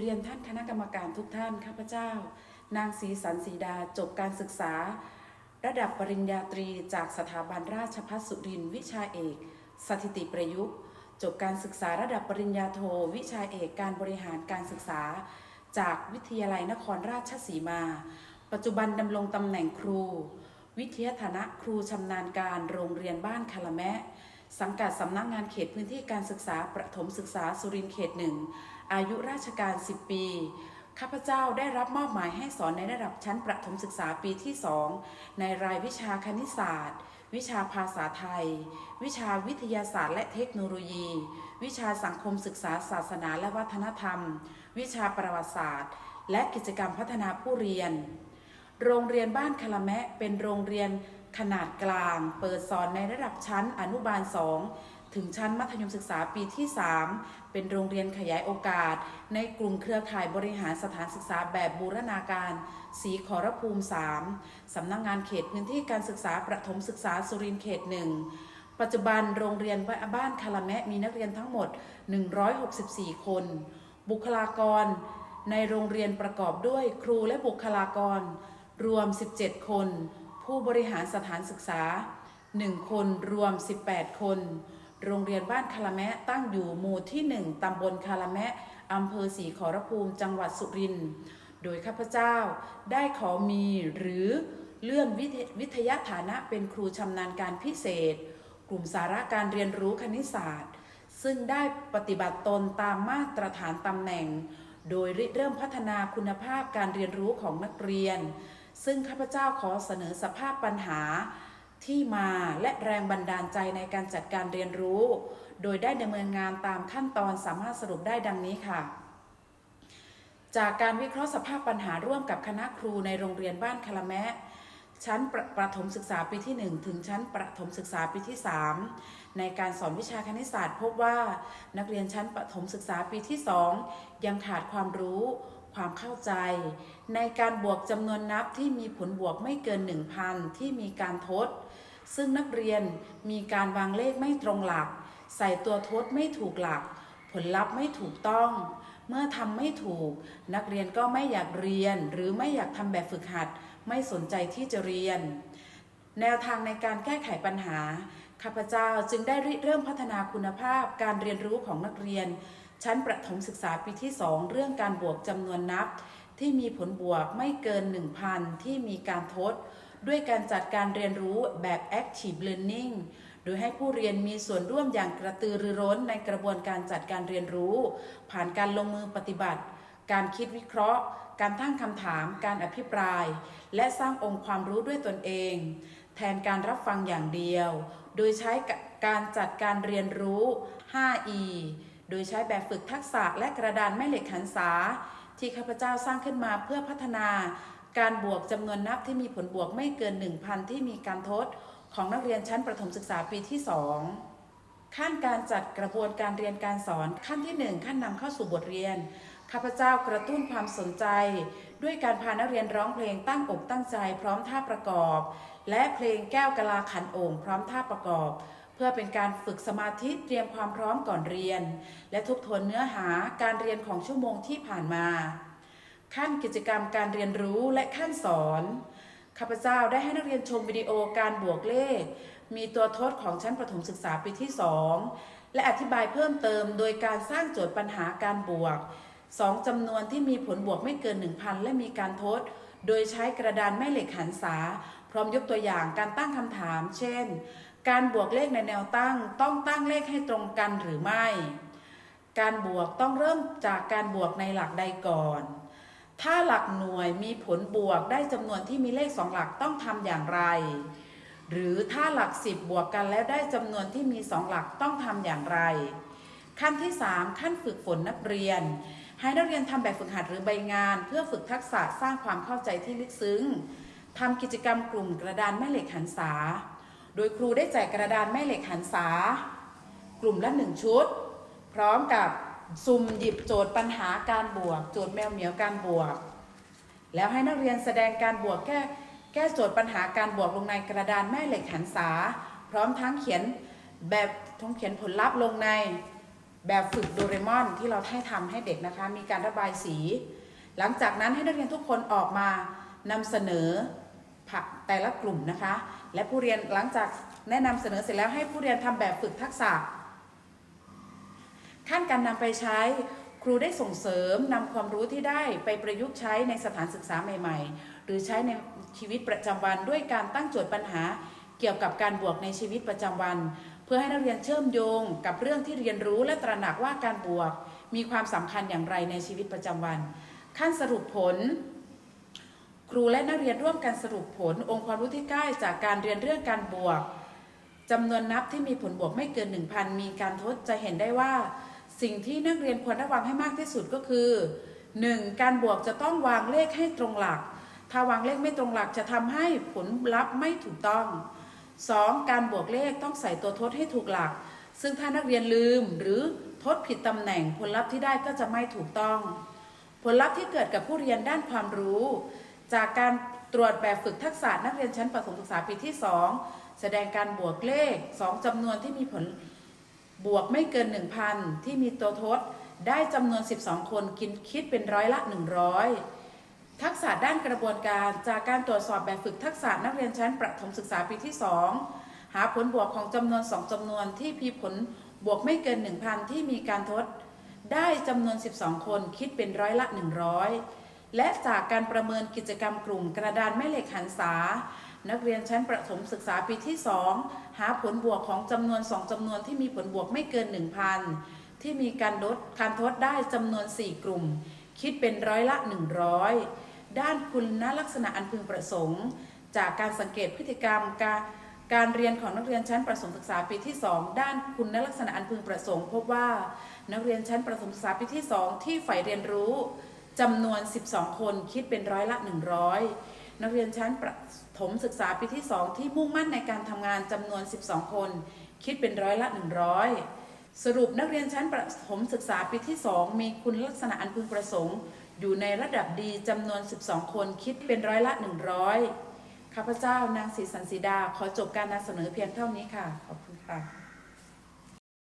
เรียนท่านคณะกรรมการทุกท่านข้าพเจ้า นางศรีสันสีดาจบการศึกษา ระดับปริญญาตรีจากสถาบันราชภัฏสุรินทร์วิชาเอก สถิติประยุกต์ จบการศึกษาระดับปริญญาโท วิชาเอกการบริหารการศึกษา จากวิทยาลัยนครราชสีมา ปัจจุบันดำรงตำแหน่งครู วิทยาฐานะครูชำนาญการโรงเรียนบ้านคาละแมะ สังกัดสำนักงานเขตพื้นที่การศึกษาประถมศึกษาสุรินทร์เขตหนึ่งอายุราชการ 10 ปี ข้าพเจ้าได้รับมอบหมายให้สอนในระดับชั้นประถมศึกษาปีที่ 2 ในรายวิชาคณิตศาสตร์ วิชาภาษาไทย วิชาวิทยาศาสตร์และเทคโนโลยี วิชาสังคมศึกษาศาสนาและวัฒนธรรม วิชาประวัติศาสตร์ และกิจกรรมพัฒนาผู้เรียน โรงเรียนบ้านคาละแมะเป็นโรงเรียน ขนาดกลาง เปิดสอนในระดับชั้นอนุบาล 2 ถึงชั้นมัธยมศึกษาปีที่ 3 เป็นโรงเรียนขยายโอกาส ในกลุ่มเครือข่ายบริหารสถานศึกษาแบบบูรณาการสีขอรภูมิ 3 สำนักงงานเขตพื้นที่การศึกษาประถมศึกษาสุรินทร์เขต 1 ปัจจุบันโรงเรียนบ้านคาละแมะมีนักเรียนทั้งหมด 164 คน บุคลากรในโรงเรียนประกอบด้วยครูและบุคลากร รวม 17 คน ผู้บริหารสถานศึกษา 1 คนรวม 18 คน โรงเรียนบ้านคาละแมะตั้งอยู่หมู่ที่ 1 ตำบลคาละแมะอำเภอศรีขอรภูมิจังหวัดสุรินทร์ โดยข้าพเจ้าได้ขอมีหรือเลื่อนวิทยวิทยาฐานะเป็นครูชำนาญการพิเศษ กลุ่มสาระการเรียนรู้คณิตศาสตร์ ซึ่งได้ปฏิบัติตนตามมาตรฐานตำแหน่ง โดยริเริ่มพัฒนาคุณภาพการเรียนรู้ของนักเรียน ซึ่งข้าพเจ้าขอเสนอสภาพปัญหาที่มาและแรงบันดาลใจในการจัดการเรียนรู้ โดยได้ดำเนินงานตามขั้นตอนสามารถสรุปได้ดังนี้ค่ะ จากการวิเคราะห์สภาพปัญหาร่วมกับคณะครูในโรงเรียนบ้านคาละแมะชั้นประประถมศึกษาปีที่ 1 ถึงชั้นประถมศึกษาปีที่ 3 ในการสอนวิชาคณิตศาสตร์ พบว่านักเรียนชั้นประถมศึกษาปีที่ 2 ยังขาดความรู้ ความเข้าใจ ในการบวกจำนวนนับที่มีผลบวกไม่เกิน 1,000 ที่มีการทด ซึ่งนักเรียนมีการวางเลขไม่ตรงหลัก ใส่ตัวทดไม่ถูกหลัก ผลลัพธ์ไม่ถูกต้อง เมื่อทำไม่ถูก นักเรียนก็ไม่อยากเรียน หรือไม่อยากทำแบบฝึกหัด ไม่สนใจที่จะเรียน แนวทางในการแก้ไขปัญหาข้าพเจ้าจึงได้ริเริ่มพัฒนาคุณภาพการเรียนรู้ของนักเรียน ชั้นประถมศึกษาปีที่ 2 เรื่องการบวกจำนวนนับ ที่มีผลบวกไม่เกิน 1,000 ที่มีการทด ด้วยการจัดการเรียนรู้แบบ active learning โดยให้ผู้เรียนมีส่วนร่วมอย่างกระตือรือร้นในกระบวนการจัดการเรียนรู้ ผ่านการลงมือปฏิบัติ การคิดวิเคราะห์ การตั้งคำถาม การอภิปราย และสร้างองค์ความรู้ด้วยตนเอง แทนการรับฟังอย่างเดียว โดยใช้การจัดการเรียนรู้ 5E โดยใช้แบบฝึกทักษะและกระดานแม่เหล็กหันษา ที่ข้าพเจ้าสร้างขึ้นมาเพื่อพัฒนา การบวกจำนวนนับที่มีผลบวกไม่เกิน 1,000 ที่มีการทดของนักเรียนชั้นประถมศึกษาปีที่ 2 ขั้นการจัดกระบวนการเรียนการสอนขั้นที่ 1 ขั้นนำเข้าสู่บทเรียนข้าพเจ้ากระตุ้นความสนใจ ด้วยการพานักเรียนร้องเพลงตั้งอกตั้งใจ พร้อมท่าประกอบ และเพลงแก้วกะลาขันโอ่งพร้อมท่าประกอบ เพื่อเป็นการฝึกสมาธิเตรียมความพร้อมก่อนเรียน และทบทวนเนื้อหาการเรียนของชั่วโมงที่ผ่านมา ขั้นกิจกรรมการเรียนรู้และขั้นสอนข้าพเจ้าได้ให้นักเรียนชมวิดีโอการบวกเลข มีตัวทดของชั้นประถมศึกษาปีที่ 2 และอธิบายเพิ่มเติมโดยการสร้างโจทย์ปัญหาการบวก 2จำนวนที่มีผลบวกไม่เกิน 1,000 และมีการทด โดยใช้กระดานแม่เหล็กหันษา พร้อมยกตัวอย่างการตั้งคำถาม เช่น การบวกเลขในแนวตั้งต้องตั้งเลขให้ตรงกันหรือไม่ การบวกต้องเริ่มจากการบวกในหลักใดก่อน ถ้าหลักหน่วยมีผลบวกได้จำนวนที่มีเลขสองหลักต้องทำอย่างไร หรือถ้าหลัก10บวกกันแล้วได้จำนวนที่มีสองหลักต้องทำอย่างไร ขั้นที่ 3 ขั้นฝึกฝนนักเรียน ให้นักเรียนทำแบบฝึกหัดหรือใบงาน เพื่อฝึกทักษะสร้างความเข้าใจที่ลึกซึ้งทำกิจกรรมกลุ่มกระดานแม่เหล็กหันษา โดยครูได้แจกกระดานแม่เหล็กหันษากลุ่มละหนึ่งชุด พร้อมกับสุ่มหยิบโจทย์ปัญหาการบวก โจทย์แมวเหมียวการบวก แล้วให้นักเรียนแสดงการบวกแก้แก้โจทย์ปัญหาการบวกลงในกระดานแม่เหล็กหันษา พร้อมทั้งเขียนแบบท้องเขียนผลลัพธ์ลงในแบบฝึกโดเรมอนที่เราให้ทำให้เด็กนะคะ มีการระบายสี หลังจากนั้นให้นักเรียนทุกคนออกมานำเสนอผัก แต่ละกลุ่มนะคะ และผู้เรียนหลังจากแนะนำเสนอเสร็จแล้วให้ผู้เรียนทำแบบฝึกทักษะ ขั้นการนำไปใช้ครูได้ส่งเสริมนำความรู้ที่ได้ไปประยุกต์ใช้ในสถานศึกษาใหม่ ๆ หรือใช้ในชีวิตประจำวันด้วยการตั้งโจทย์ปัญหา เกี่ยวกับการบวกในชีวิตประจำวัน เพื่อให้นักเรียนเชื่อมโยง กับเรื่องที่เรียนรู้และตระหนักว่าการบวก มีความสำคัญอย่างไรในชีวิตประจำวัน ขั้นสรุปผล ครูและนักเรียนร่วมกันสรุปผลองค์ความรู้ที่ได้จากการเรียนเรื่องการบวกจำนวนนับที่มีผลบวกไม่เกิน 1,000 มีการทดจะเห็นได้ว่า สิ่งที่นักเรียนควรระวังให้มากที่สุดก็คือ 1. การบวกจะต้องวางเลขให้ตรงหลัก ถ้าวางเลขไม่ตรงหลักจะทำให้ผลลัพธ์ไม่ถูกต้อง 2. การบวกเลขต้องใส่ตัวทดให้ถูกหลัก ซึ่งถ้านักเรียนลืมหรือทดผิดตำแหน่งผลลัพธ์ที่ได้ก็จะไม่ถูกต้อง ผลลัพธ์ที่เกิดกับผู้เรียนด้านความรู้ จากการตรวจแบบฝึกทักษะนักเรียนชั้นประถมศึกษาปีที่ 2 แสดงการบวกเลข 2จำนวนที่มีผลบวกไม่เกิน 1,000 ที่มีตัวทด ได้จำนวน 12 คนคิดคิดเป็นร้อยละ 100 ทักษะด้านกระบวนการจากการตรวจสอบแบบฝึกทักษะนักเรียนชั้นประถมศึกษาปีที่ 2 หาผลบวกของจำนวน 2จำนวนที่มีผลบวกไม่เกิน 1,000 ที่มีการทด ได้จำนวน 12 คนคิดเป็นร้อยละ 100 และจากการประเมินกิจกรรมกลุ่มกระดานแม่เหล็กหันษา นักเรียนชั้นประถมศึกษาปีที่ 2 หาผลบวกของจำนวน 2จำนวนที่มีผลบวกไม่เกิน 1,000 ที่มีการลดการทดได้จำนวน 4 กลุ่ม คิดเป็นร้อยละ 100 ด้านคุณลักษณะอันพึงประสงค์ จากการสังเกตพฤติกรรมการการเรียนของนักเรียนชั้นประถมศึกษาปีที่ 2 ด้านคุณลักษณะอันพึงประสงค์ พบว่านักเรียนชั้นประถมศึกษาปีที่ 2 ที่ใฝ่เรียนรู้ จำนวน 12 คนคิดเป็นร้อยละ 100 นักเรียนชั้นประถมศึกษาปีที่ 2 ที่มุ่งมั่นในการทำงานจำนวน 12 คน คิดเป็นร้อยละ 100 สรุปนักเรียนชั้นประถมศึกษาปีที่ 2 มีคุณลักษณะอันพึงประสงค์ อยู่ในระดับดีจำนวน 12 คนคิดเป็นร้อยละ 100 ข้าพเจ้านางศรีสันสีดา ขอจบการนำเสนอเพียงเท่านี้ค่ะ ขอบคุณค่ะ